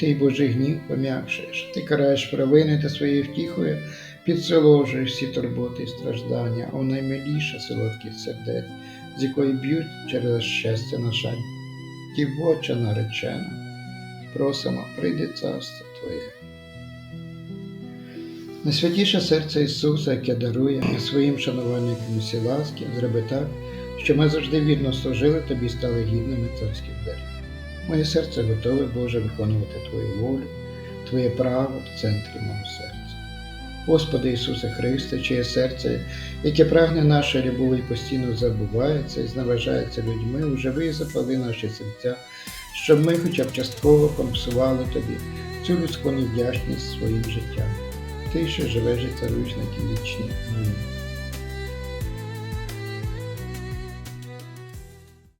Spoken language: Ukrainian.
Ти Божий гнів пом'якшуєш, ти караєш провини та своєю втіхою підсоложуєш всі турботи і страждання, а наймиліша солодкість сердець, з якої б'ють через щастя, на жаль. Дівоча наречена, просимо, прийди царство Твоє. Найсвятіше серце Ісуса, яке дарує своїм шанувальникам усі ласки, зроби так, що ми завжди вірно служили Тобі і стали гідними царських дарів. Моє серце готове, Боже, виконувати Твою волю, Твоє право в центрі мого серця. Господи Ісусе Христе, чиє серце, яке прагне нашої любові постійно забувається і зневажається людьми, уживи і запали наші серця, щоб ми хоча б частково компенсували Тобі цю людську невдячність своїм життям. Ти, що живеш і царуєш на ті вічні.